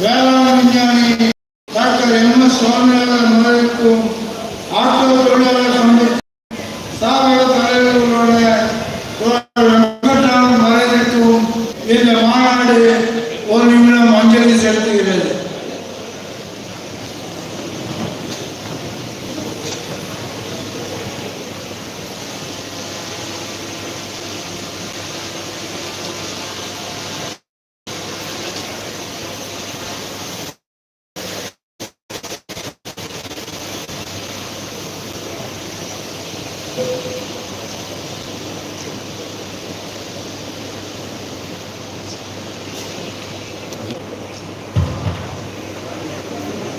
వేలాంజని doctor MS Swaminarayan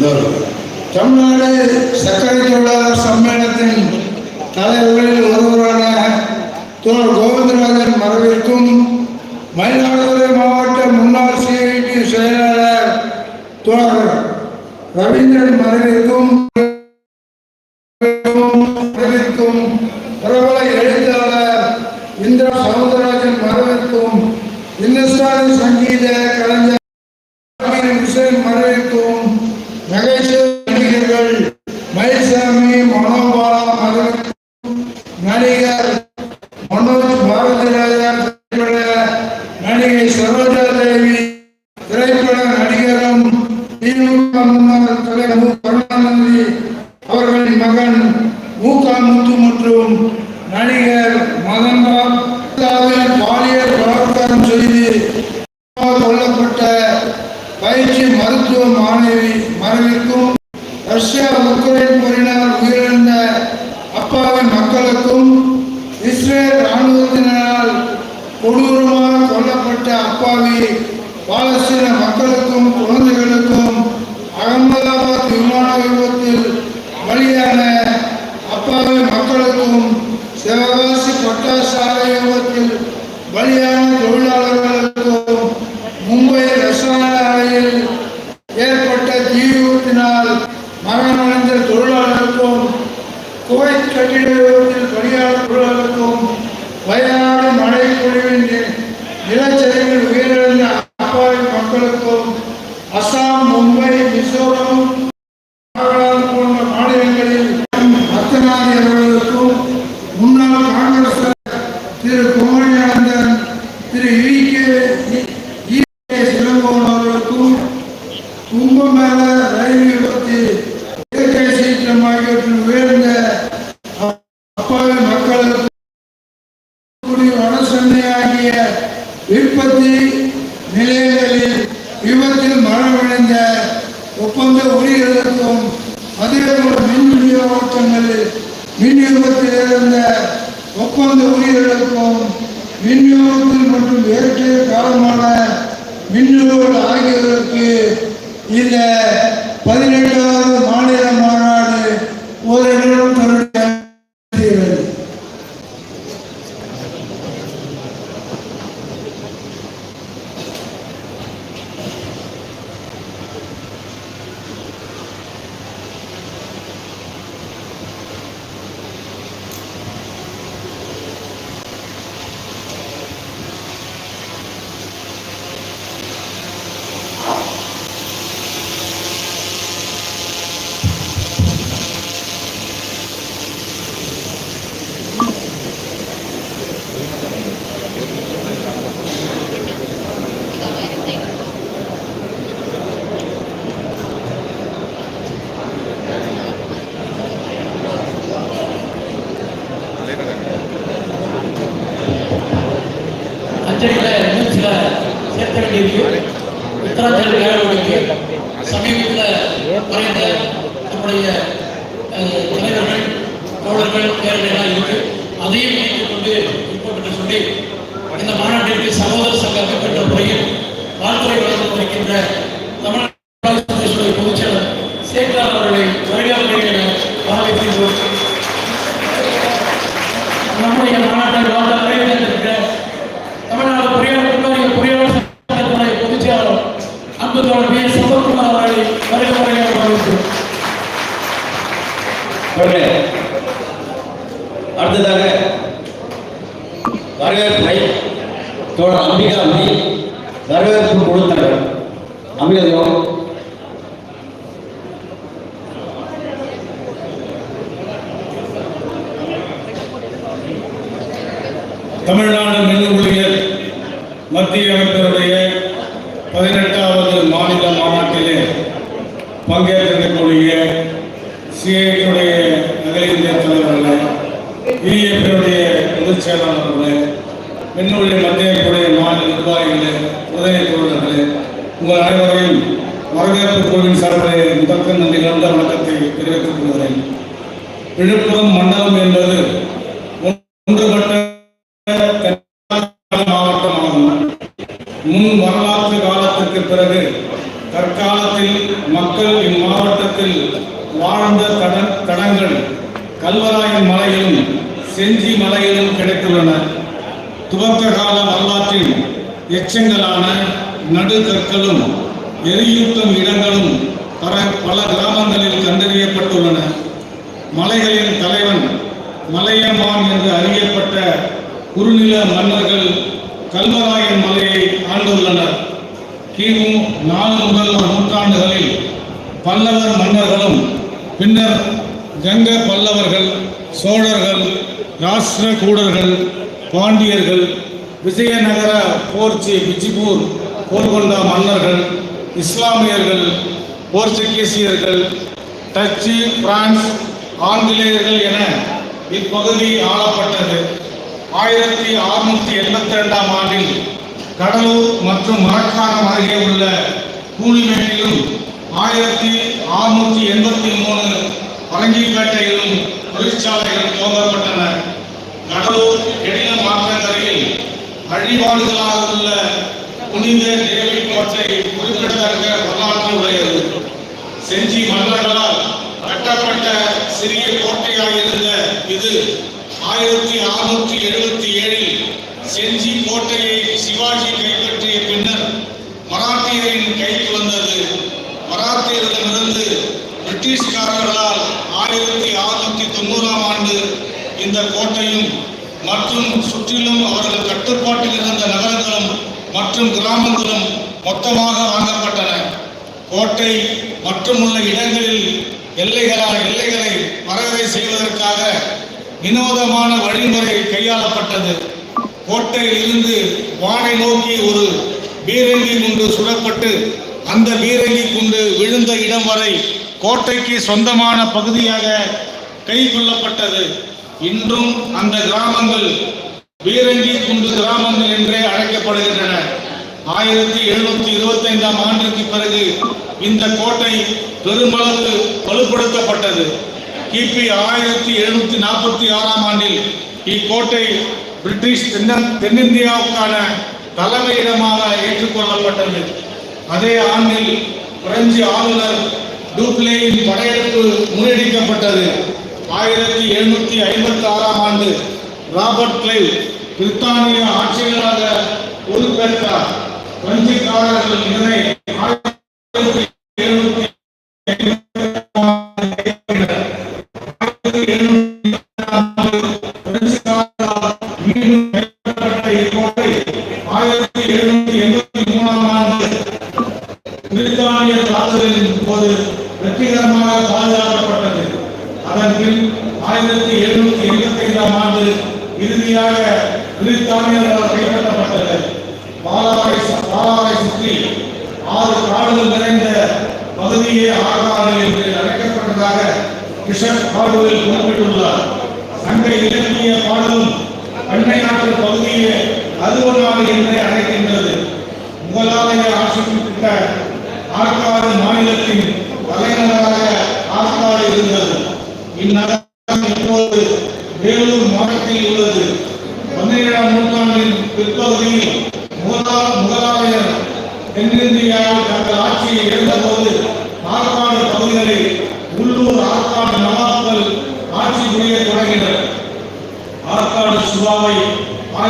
Tamil Nadu சர்க்கரை தொழிலாளர் சம்மேளனத்தின் தலைவர்களில் ஒருவரான தோழர் கோவிந்தராஜன் மறைவிற்கும் மயிலாடுதுறை மாவட்ட முன்னாள் சிஐடி செயலாளர் தோழர் ரவீந்திரன் மறைவிற்கும் நடிகர் மனோஜ் மாரதிராஜ் மரணமடைந்த தொழிலாளருக்கும் குவைத் கட்டிட விபத்தில் பலியான தொழிலாளருக்கும் வயநாடு மழை நிலச்சரிவில் உயிரிழந்த அப்பாவி மக்களுக்கும் அசாம் மும்பை மிசோரம் நாகாலாந்து போன்ற மாநிலங்களில் அத்தனாதி அவர்களுக்கும் முன்னாள் காங்கிரஸ் திரு குமரியானந்தன் திரு கே கே அவர்களுக்கும் கும்பமேள மின்னலோடு ஆகியோருக்கு இந்த பதினெட்டாவது மாநில மாநாடு ஓரிடம் தொடர்கிறது அஞ்சலியில் இன்னும் சில வேண்டியிருக்கு சமீபத்தில் மறைந்த நம்முடைய தலைவர்கள் தோழர்கள் இருக்கு. அதையும் இணைத்துக் கொண்டு என்று சொல்லி இந்த மாநாட்டிற்கு சகோதர சங்க அமைப்பின்ற முறையில் வாழ்த்துறை வழங்கப்பட்டிருக்கின்ற தமிழ்நாடு சங்கத்தினுடைய சேகர் அவர்களை நம்முடைய மாநாட்டை வாழ்ந்த நிறைவேற்றிருக்கிற தமிழ்நாடு பொறியாளர் கல்லூரி பொறியாளர் சங்கத்தினுடைய பொதுச் செயலாளர் அன்பு தோழர் பி எஸ் சம்பத்குமார் அவர்களை வருக வருக வரவேற்கிறோம் அவர்களே, அடுத்ததாக வரவேற்பை தோழர் அம்பிகாமணி வரவேற்பு குழு தலைவர் அமைதியும் தமிழ்நாடு மின் ஊழியர் மத்திய அமைச்சருடைய பதினெட்டாவது மாநில மாநாட்டிலே பங்கேற்றிருக்கக்கூடிய சிஐடியுடைய அகில இந்திய தலைவர்களே இஎஃபினுடைய பொதுச் செயலாளர்களே மின் ஊழியர் மத்திய அமைப்புடைய மாநில நிர்வாகிகளே உதவி தோழர்களே உங்கள் அனைவரையும் வரவேற்பு குழுவின் சார்பிலே முதற்க நன்றி கலந்த வணக்கத்தை தெரிவித்துக் கொள்கிறேன். விழுப்புரம் மண்டலம் என்பது ஒன்றுபட்ட மாவட்டமாகும் முன் வரலாற்று காலத்திற்கு பிறகு தற்காலத்தில் மக்கள் இம்மாவட்டத்தில் வாழ்ந்த தட தடங்கள் கல்வராயன் மலையிலும் செஞ்சி மலையிலும் துவக்க கால வரலாற்றில் எச்சங்களான நடுகற்களும் எரியூட்டும் இடங்களும் பல பல கிராமங்களில் கண்டறியப்பட்டுள்ளன. மலைகளின் தலைவன் மலையமான் என்று அறியப்பட்ட குறுநில மன்னர்கள் கல்வராயன் மலையை ஆண்டுள்ளனர். கிமு நாலு முதல் நூற்றாண்டுகளில் பல்லவர் மன்னர்களும் பின்னர் கங்க பல்லவர்கள் சோழர்கள் ராஷ்டிரகூடர்கள் பாண்டியர்கள் விஜயநகர போர்ச்சி பிஜிபூர் போர்கொண்டா மன்னர்கள் இஸ்லாமியர்கள் போர்ச்சுகீசியர்கள் டச்சு பிரான்ஸ் ஆங்கிலேயர்கள் என இப்பகுதி ஆளப்பட்டது. ஆயிரத்தி அறுநூற்றி எண்பத்தி ரெண்டாம் ஆண்டில் கடலூர் மற்றும் மரக்காணம் அருகே உள்ள கூலிமேட்டிலும் ஆயிரத்தி அறுநூற்றி எண்பத்தி மூணு பரங்கிப்பேட்டையிலும் தொழிற்சாலைகள் துவங்கப்பட்டன. கடலூர் எடில மாற்றங்கரையில் வழிபாடுகளாக உள்ள புனித தேவி கோட்டை குறிப்பிடத்தக்க வரலாற்று உடையது செஞ்சி மன்னர்களால் கட்டப்பட்ட சிறிய கோட்டையாக இருந்த இது ஆயிரத்தி அறுநூற்றி எழுபத்தி ஏழில் செஞ்சி கோட்டையை சிவாஜி கைப்பற்றிய பின்னர் மராட்டியரின் கைக்கு வந்தது. மராத்தியரிடமிருந்து பிரிட்டிஷ்காரர்களால் ஆயிரத்தி அறுநூற்றி தொண்ணூறாம் ஆண்டு இந்த கோட்டையும் மற்றும் சுற்றிலும் அவர்கள் கட்டுப்பாட்டில் இருந்த நகரங்களும் மற்றும் கிராமங்களும் மொத்தமாக வாங்கப்பட்டன. கோட்டை மற்றும் உள்ள இடங்களில் எல்லைகளால் எல்லைகளை வரையறை செய்வதற்காக வினோதமான வழிமுறை கையாளப்பட்டது. கோட்டையில் இருந்து வானை நோக்கி ஒரு பீரங்கி குண்டு சுடப்பட்டு அந்த பீரங்கி குண்டு விழுந்த இடம் வரை கோட்டைக்கு சொந்தமான பகுதியாக கை கொள்ளப்பட்டது இன்றும் அந்த கிராமங்கள் பீரங்கி குண்டு கிராமங்கள் என்றே அழைக்கப்படுகின்றன. ஆயிரத்தி எழுநூத்தி இருபத்தி ஐந்தாம் ஆண்டிற்கு பிறகு இந்த கோட்டை பெருமளவு வலுப்படுத்தப்பட்டது. கிபி ஆயிரத்தி எழுநூத்தி நாற்பத்தி ஆறாம் ஆண்டில் இக்கோட்டை பிரிட்டிஷ் தென்னிந்தியாவுக்கான தலைமையிடமாக ஏற்றுக்கொள்ளப்பட்டது. அதே ஆண்டில் பிரெஞ்சு ஆளுநர் டூப்ளேயின் படையெடுப்பு முறியடிக்கப்பட்டது. ஆயிரத்தி எழுநூத்தி ஐம்பத்தி ஆறாம் ஆண்டு ராபர்ட் கிளைவ் பிரித்தானிய ஆட்சியாளராக பொறுப்பேற்றார். பிரெஞ்சுக்காரர்கள் இதனை பிரித்தானிய தாக்குதலின் போது வெற்றிகரமாக பாதுகாக்கப்பட்டது. அதன் பின் ஆயிரத்தி எழுநூத்தி எழுபத்தி ஐந்தாம் ஆண்டு இறுதியாக பிரித்தானியர்களால் கைப்பற்றப்பட்டது. பாலாவை பாலாவை சுற்றி ஆறு காடுகள் நிறைந்த பகுதியே ஆகாது என்று அழைக்கப்பட்டதாக கிஷன் பாடுவில் குறிப்பிட்டுள்ளார். சங்க இலக்கிய பாடலும் அண்டை நாட்டு பகுதியே அலுவலாக என்று அழைக்கின்றது.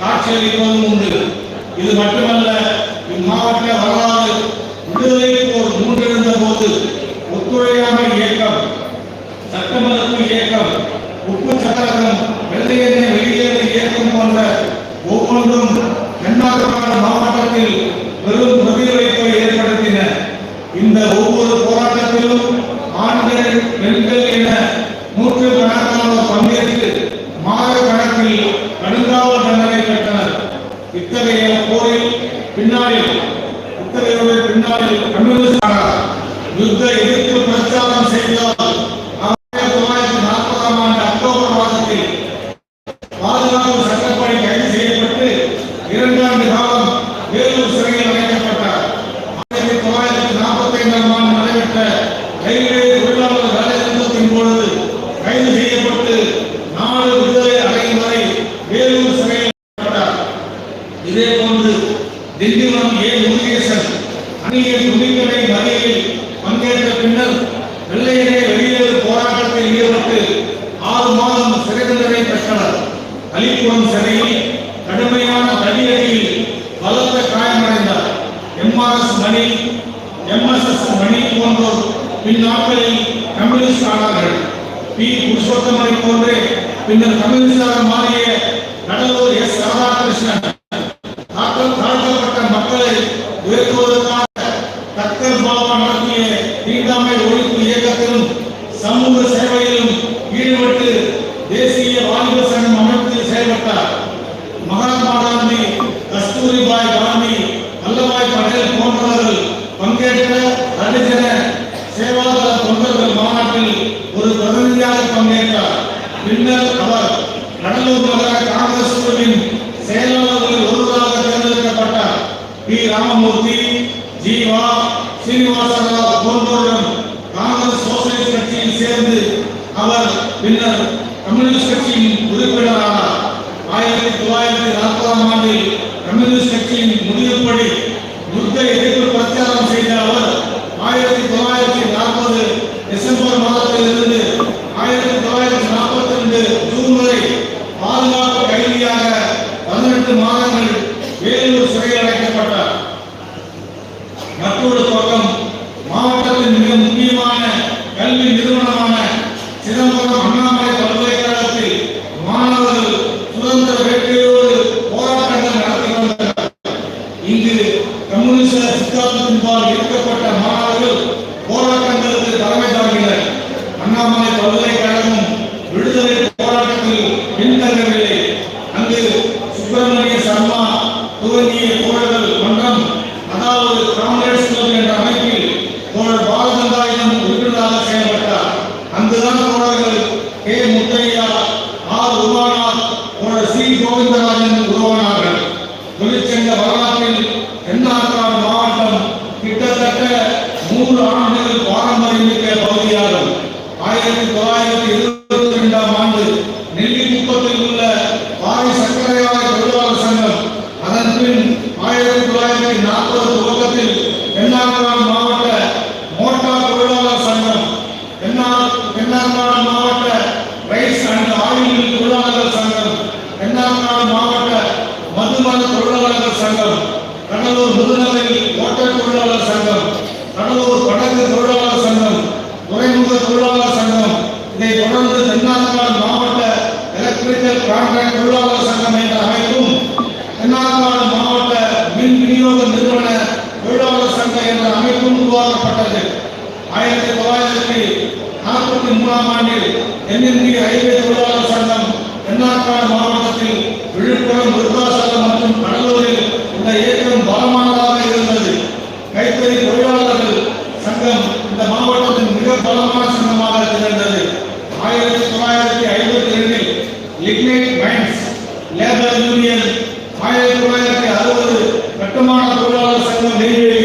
காட்சியளிப்பதும் உண்டு. இது மட்டுமல்ல இம்மாவட்ட வரலாறு விடுதலை போர் மூன்றிருந்த போது ஒத்துழையாமை இயக்கம் சட்டமறுப்பு இயக்கம் உப்பு சட்டகம் வெள்ளை எண்ணெய் வெளியேறு இயக்கம் போன்ற ஒவ்வொன்றும் தென்னாட்டுக்கான மாவட்டத்தில் பெரும் பிரதிபலிப்பை ஏற்படுத்தின இந்த ஒவ்வொரு போராட்டத்திலும் ஆண்கள் பெண்கள் என நூற்று கணக்கானோர் பங்கேற்று மாத கணக்கில் கடுங்காவல் தண்டனை பெற்றனர் இத்தகைய போரில் பின்னாளில் இத்தகைய பின்னாளில் கம்யூனிஸ்ட் யுத்த எதிர்ப்பு பிரச்சாரம் செய்தால் ஆயிரத்தி தொள்ளாயிரத்தி நாற்பதாம் ஆண்டு அக்டோபர் மாதத்தில் பாதுகாப்பு சட்டப்படி கைது செய்யப்பட்டு இரண்டாண்டு காலம் வேலூர் சிறையில் அடைக்கப்பட்டார் ஆயிரத்தி தொள்ளாயிரத்தி நாற்பத்தி ஐந்தாம் ஆண்டு நடைபெற்ற ரயில்வே தொழிலாளர் வேலைநிறுத்தத்தின் பொழுது கைது செய்யப்பட்டு நாடு விடுதலை அடையும் வரை வேலூர் சிறையில் இதே போன்று திண்டிவனம் ஏ. முருகேசன் அணிய துணிக்கடை மறியலில் பங்கேற்ற பின்னர் வெள்ளையிலே வெளியேறு போராட்டத்தில் ஈடுபட்டு ஆறு மாதம் சிறை தண்டனை பெற்றனர். அலிபுரம் சிறையில் கடுமையான தடியடியில் பலத்த காயமடைந்தார். எம்ஆர்எஸ் மணி எம்எஸ்எஸ் மணி போன்றோர் பின்னாட்களில் கம்யூனிஸ்ட் ஆனார்கள். பி புருஷோத்தமனை போன்று பின்னர் கம்யூனிஸ்டாக மாறிய கடலூர் எஸ் ராதாகிருஷ்ணன். முதல்வராக காங்கிரஸ் குழுவின் செயலாளர்களில் ஒருவராக தேர்ந்தெடுக்கப்பட்ட பி. ராமமூர்த்தி ஜீவா சீனிவாசராவ் போன்றோருடன் காங்கிரஸ் சோசியலிஸ்ட் கட்சியில் சேர்ந்து அவர் பின்னர் கம்யூனிஸ்ட் கட்சியின் உறுப்பினரானார். ஆயிரத்தி தொள்ளாயிரத்தி நாற்பதாம் ஆண்டில் கம்யூனிஸ்ட் கட்சியின் முடிவுப்படி யுத்த எதிர்ப்பு Senhor. தொள்ளாயிரத்தி நாற்பத்தி மூணாம் ஆண்டில் தென்னிந்திய ரயில்வே தொழிலாளர் சங்கம் தென்னார்காடு மாவட்டத்தில் விழுப்புரம் விருத்தாசலம் மற்றும் கடலூரில் இந்த இயக்கம் பலமானதாக இருந்தது. கைத்தறி தொழிலாளர்கள் சங்கம் இந்த மாவட்டத்தின் மிக பலமான சங்கமாக திகழ்ந்தது. ஆயிரத்தி தொள்ளாயிரத்தி ஐம்பத்தி ரெண்டில் லிக்னைட் மைன்ஸ் லேபர் யூனியன் ஆயிரத்தி தொள்ளாயிரத்தி அறுபது கட்டுமான தொழிலாளர் சங்கம் நெய்வேலி